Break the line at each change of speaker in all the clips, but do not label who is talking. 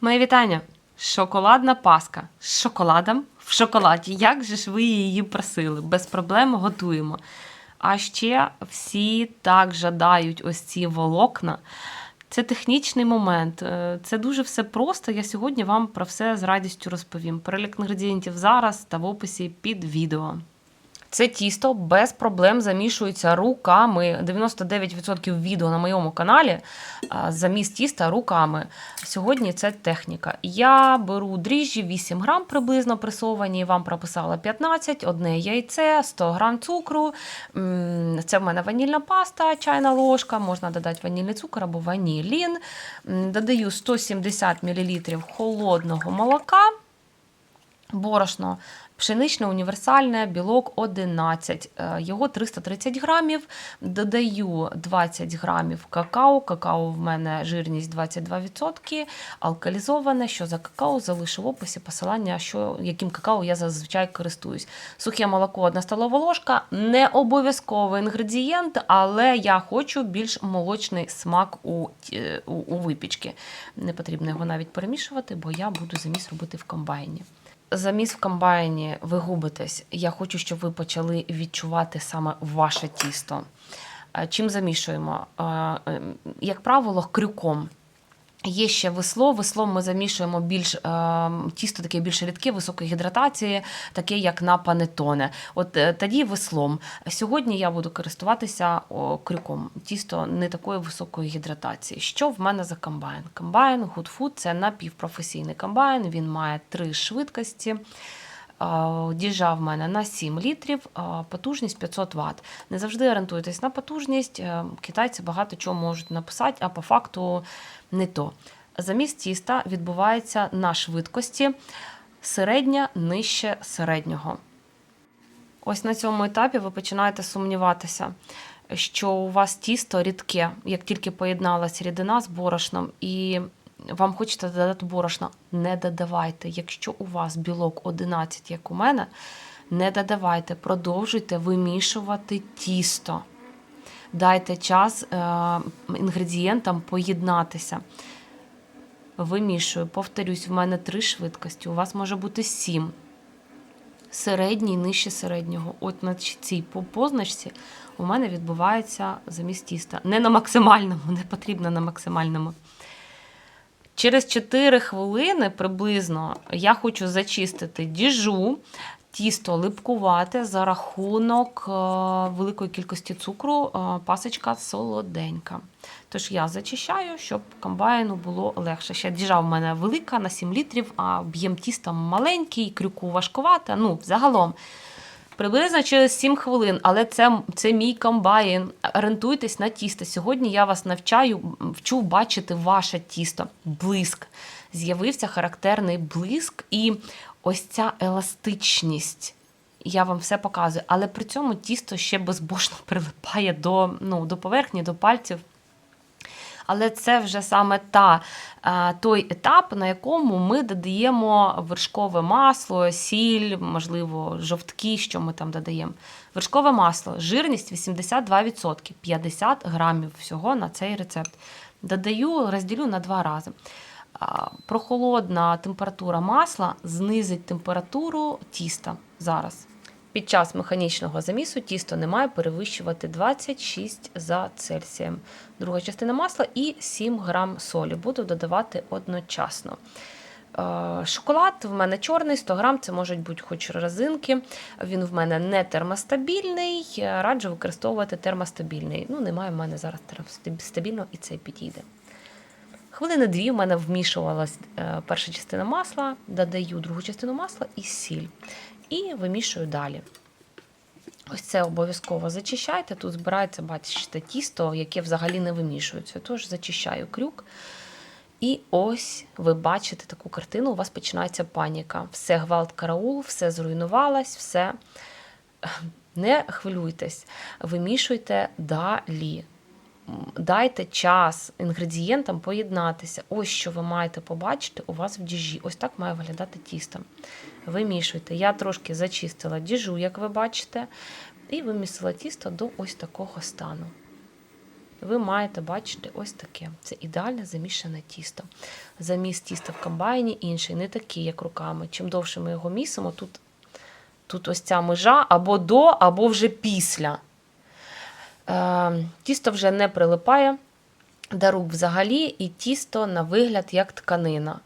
Мої вітання! Шоколадна паска з шоколадом в шоколаді. Як же ж ви її просили? Без проблем готуємо. А ще всі так жадають ось ці волокна. Це технічний момент. Е, Це дуже все просто. Я сьогодні вам про все з радістю розповім. Перелік інгредієнтів зараз та в описі під відео. Це тісто без проблем замішується руками. 99% відео на моєму каналі а, замість тіста руками. Сьогодні це техніка. Я беру дріжджі 8 грам приблизно пресовані, вам прописала 15, одне яйце, 100 грам цукру. Це в мене ванільна паста, чайна ложка, можна додати ванільний цукор або ванілін. Додаю 170 мл холодного молока. Борошно пшеничне універсальне, білок 11, е, його 330 грамів. Додаю 20 грамів какао. Какао в мене жирність 22%, алкалізоване. Що за какао, залишу в описі посилання, що, яким какао я зазвичай користуюсь. Сухе молоко 1 столова ложка, не обов'язковий інгредієнт, але я хочу більш молочний смак у, у, у випічки. Не потрібно його навіть перемішувати, бо я буду заміс робити в комбайні заміс в комбайні ви губитесь. Я хочу, щоб ви почали відчувати саме ваше тісто. Е, Чим замішуємо? Е, е, Як правило, крюком. Є ще весло. Веслом ми замішуємо більш е, тісто таке більш рідке, високої гідратації, таке як на панетоне. От е, тоді веслом. Сьогодні я буду користуватися о, крюком. Тісто не такої високої гідратації. Що в мене за комбайн? Комбайн Good Food – це напівпрофесійний комбайн. Він має три швидкості. Діжа в мене на 7 літрів, потужність 500 Вт. Не завжди орієнтуйтесь на потужність. е, Китайці багато чого можуть написати, а по факту не то. Заміс тіста відбувається на швидкості середня нижче середнього. Ось на цьому етапі ви починаєте сумніватися, що у вас тісто рідке, як тільки поєдналася рідина з борошном, і вам хочеться додати борошна, не додавайте. Якщо у вас білок 11, як у мене, не додавайте, продовжуйте вимішувати тісто. Дайте час е, інгредієнтам поєднатися. Вимішую, повторюсь, в мене три швидкості, у вас може бути сім середній, нижче середнього. От на цій позначці у мене відбувається замість тіста. Не на максимальному, не потрібно на максимальному. Через 4 хвилини приблизно я хочу зачистити діжу, тісто липкувати за рахунок е, великої кількості цукру, е, пасочка солоденька. Тож я зачищаю, щоб комбайну було легше. Ще діжа в мене велика на 7 літрів, а об'єм тіста маленький, крюку важкувата. Ну, загалом. Приблизно через 7 хвилин, але це, це мій комбайн. Орієнтуйтесь на тісто. Сьогодні я вас навчаю, вчу бачити ваше тісто. Блиск. З'явився характерний блиск і ось ця еластичність. Я вам все показую, але при цьому тісто ще безбожно прилипає до, ну, до поверхні, до пальців. Але це вже саме та, е, той етап, на якому ми додаємо вершкове масло, сіль, можливо, жовтки, що ми там додаємо. Вершкове масло, жирність 82%, 50 грамів всього на цей рецепт. Додаю, розділю на два рази. Прохолодна температура масла знизить температуру тіста зараз. Під час механічного замісу тісто не має перевищувати 26 за Цельсієм. Друга частина масла і 7 грам солі. Буду додавати одночасно. Е, Шоколад в мене чорний, 100 грам, це можуть бути хоч розинки. Він в мене не термостабільний. е, Раджу використовувати термостабільний. Ну, немає в мене зараз термостабільного і це підійде. Хвилини дві в мене вмішувалась е, перша частина масла, додаю другу частину масла і сіль. І вимішую далі. Ось це обов'язково зачищайте. Тут збирається, бачите, тісто, яке взагалі не вимішується. Тож зачищаю крюк. І ось ви бачите таку картину, у вас починається паніка. Все гвалт караул, все зруйнувалось, все. Не хвилюйтесь, вимішуйте далі. Дайте час інгредієнтам поєднатися. Ось що ви маєте побачити у вас в діжі. Ось так має виглядати тісто. Вимішуйте. Я трошки зачистила діжу, як ви бачите, і вимісила тісто до ось такого стану. ви маєте бачити ось таке. Це ідеальне замішане тісто. Заміс тіста в комбайні інший, не такий, як руками. Чим довше ми його місимо, тут, тут ось ця межа або до, або вже після. Е, тісто вже не прилипає до рук взагалі, і тісто на вигляд як тканина.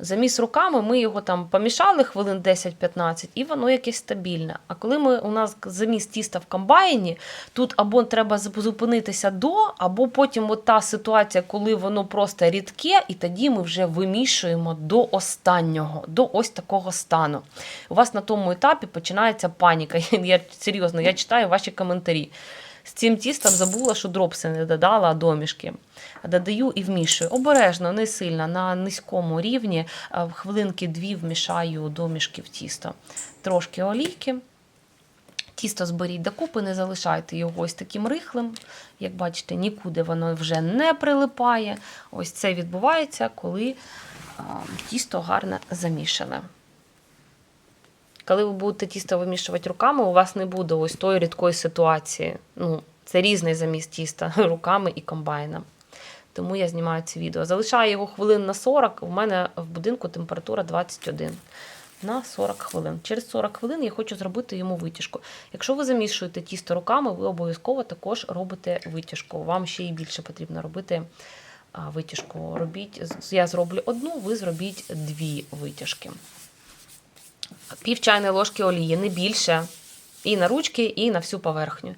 Заміс руками ми його там помішали хвилин 10-15, і воно якесь стабільне. А коли ми, у нас заміс тіста в комбайні, тут або треба зупинитися до, або потім от та ситуація, коли воно просто рідке, і тоді ми вже вимішуємо до останнього, до ось такого стану. У вас на тому етапі починається паніка. Я серйозно, я читаю ваші коментарі. З цим тістом забула, що дропси не додала, домішки. Додаю і вмішую. Обережно, не сильно, на низькому рівні. е, В хвилинки дві вмішаю домішки в тісто. Трошки олійки. Тісто зберіть докупи, не залишайте його ось таким рихлим. Як бачите, нікуди воно вже не прилипає. Ось це відбувається, коли а, тісто гарно замішане. Коли ви будете тісто вимішувати руками, у вас не буде ось тої рідкої ситуації. Ну, це різний заміст тіста руками і комбайном. Тому я знімаю це відео. Залишаю його хвилин на 40. У мене в будинку температура 21 на 40 хвилин. Через 40 хвилин я хочу зробити йому витяжку. Якщо ви замішуєте тісто руками, ви обов'язково також робите витяжку. Вам ще й більше потрібно робити витяжку. Робіть, я зроблю одну, ви зробіть дві витяжки. Пів чайної ложки олії, не більше. І на ручки, і на всю поверхню.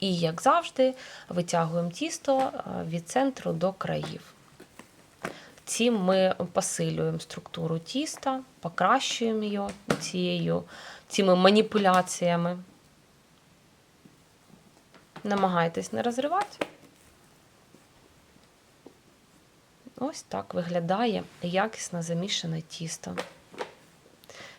І, як завжди, витягуємо тісто е, від центру до країв. Цим ми посилюємо структуру тіста, покращуємо його цією, цими маніпуляціями. Намагайтесь не розривати. Ось так виглядає якісно замішане тісто.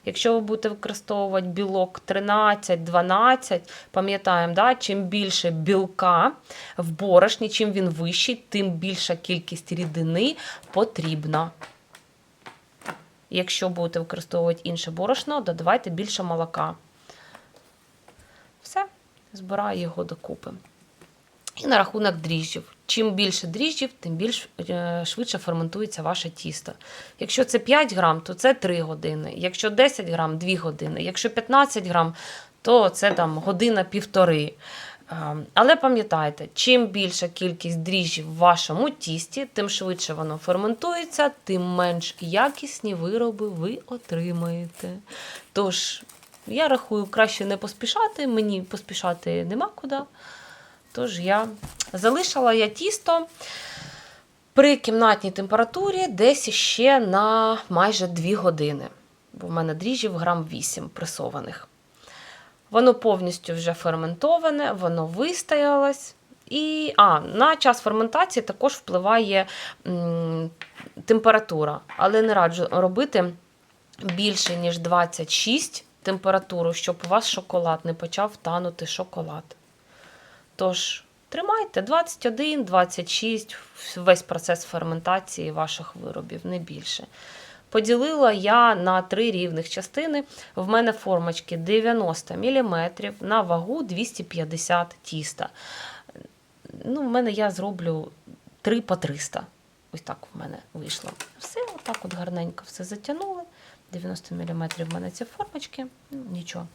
Якщо ви будете використовувати білок 13-12, пам'ятаємо, да, чим більше білка в борошні, чим він вищий, тим більша кількість рідини потрібна. Якщо будете використовувати інше борошно, додавайте більше молока. Все, збираю його докупи. І на рахунок дріжджів. Чим більше дріжджів, тим більш е, швидше ферментується ваше тісто. Якщо це 5 грам, то це 3 години. Якщо 10 грам 2 години. Якщо 15 грам, то це там година-півтори. Е, Але пам'ятайте, чим більша кількість дріжджів в вашому тісті, тим швидше воно ферментується, тим менш якісні вироби ви отримаєте. Тож, я рахую, краще не поспішати, мені поспішати нема куди. Тож я залишила я тісто при кімнатній температурі десь ще на майже 2 години. Бо в мене дріжджів грам 8 пресованих. Воно повністю вже ферментоване, воно вистоялось. І а, на час ферментації також впливає м, температура, але не раджу робити більше, ніж 26 температуру, щоб у вас шоколад не почав танути шоколад. Тож, тримайте 21, 26, весь процес ферментації ваших виробів, не більше. Поділила я на три рівних частини. В мене формочки 90 мм на вагу 250 тіста. Ну, в мене я зроблю 3 по 300. Ось так в мене вийшло. Все, отак от гарненько все затягнули. 90 мм в мене ці формочки. Ну, нічого.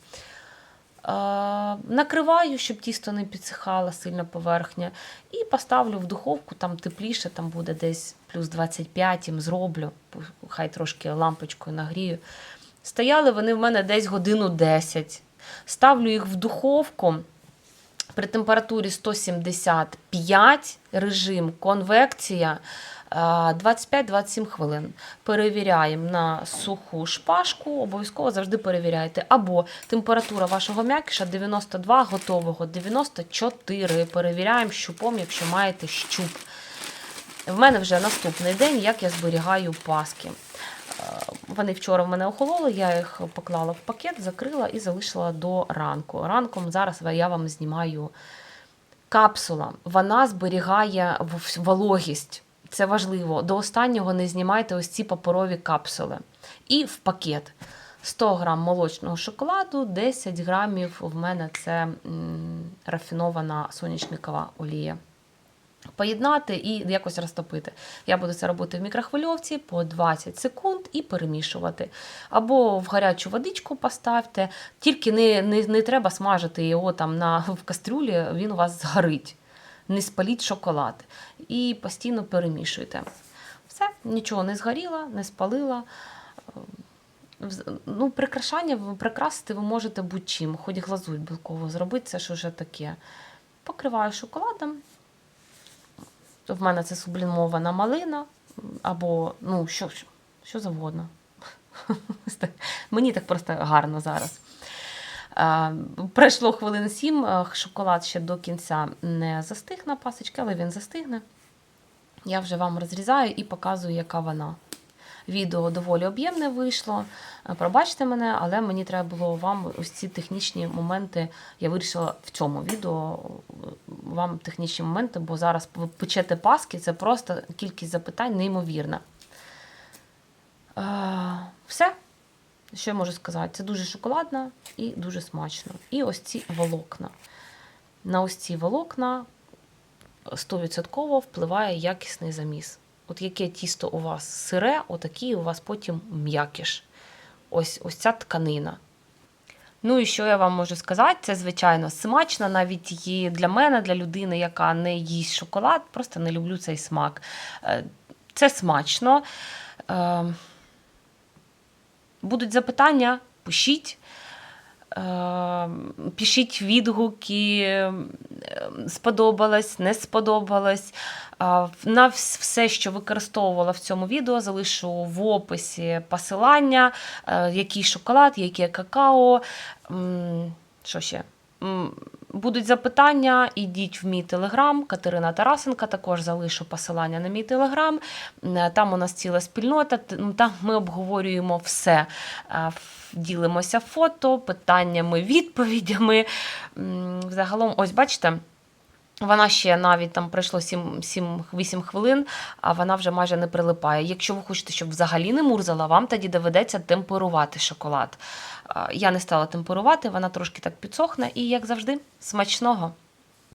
Накриваю, щоб тісто не підсихало сильно поверхня. І поставлю в духовку, там тепліше, там буде десь плюс 25, їм зроблю, хай трошки лампочкою нагрію. Стояли вони в мене десь годину 10. Ставлю їх в духовку при температурі 175 режим конвекція 25-27 хвилин. Перевіряємо на суху шпажку, обов'язково завжди перевіряйте. Або температура вашого м'якіша 92, готового 94. Перевіряємо щупом, якщо маєте щуп. В мене вже наступний день, як я зберігаю паски. Е, Вони вчора в мене охололи, я їх поклала в пакет, закрила і залишила до ранку. Ранком зараз я вам знімаю капсула. Вона зберігає вологість. Це важливо. До останнього не знімайте ось ці паперові капсули. І в пакет. 100 грам молочного шоколаду, 10 грамів в мене це рафінована соняшникова олія. Поєднати і якось розтопити. Я буду це робити в мікрохвильовці по 20 секунд і перемішувати. Або в гарячу водичку поставте, тільки не, не, не треба смажити його там на, в кастрюлі, він у вас згорить. Не спаліть шоколад. І постійно перемішуйте. Все, нічого не згоріло, не спалила. Ну, прикрашання прикрасити ви можете будь-чим, хоч глазурь білкову зробити, це ж уже таке. Покриваю шоколадом. В мене це сублімована малина, або ну, що, що завгодно. Мені так просто гарно зараз. Е, Пройшло хвилин сім, е, шоколад ще до кінця не застиг на пасочці, але він застигне. Я вже вам розрізаю і показую, яка вона. Відео доволі об'ємне вийшло. Е, Пробачте мене, але мені треба було вам ось ці технічні моменти. Я вирішила в цьому відео вам технічні моменти, бо зараз ви печете паски, це просто кількість запитань неймовірна. Все, що я можу сказати? Це дуже шоколадно і дуже смачно. І ось ці волокна. На ось ці волокна 100% впливає якісний заміс. От яке тісто у вас сире, отакий у вас потім м'якіш. Ось, ось ця тканина. Ну і що я вам можу сказати? Це, звичайно, смачно, навіть і для мене, для людини, яка не їсть шоколад, просто не люблю цей смак. Е, Це смачно. Е, Будуть запитання, пишіть. Е, Пишіть відгуки, е, сподобалось, не сподобалось. На все, що використовувала в цьому відео, залишу в описі посилання, е, який шоколад, яке какао. Що ще? Будуть запитання, ідіть в мій телеграм, Катерина Тарасенка, також залишу посилання на мій телеграм. Е, Там у нас ціла спільнота, там ми обговорюємо все. Е, Ділимося фото, питаннями, відповідями. Загалом, ось бачите. Вона ще навіть там пройшло 7-8 хвилин, а вона вже майже не прилипає. Якщо ви хочете, щоб взагалі не мурзала, вам тоді доведеться темперувати шоколад. Я не стала темперувати, вона трошки так підсохне, і, як завжди, смачного.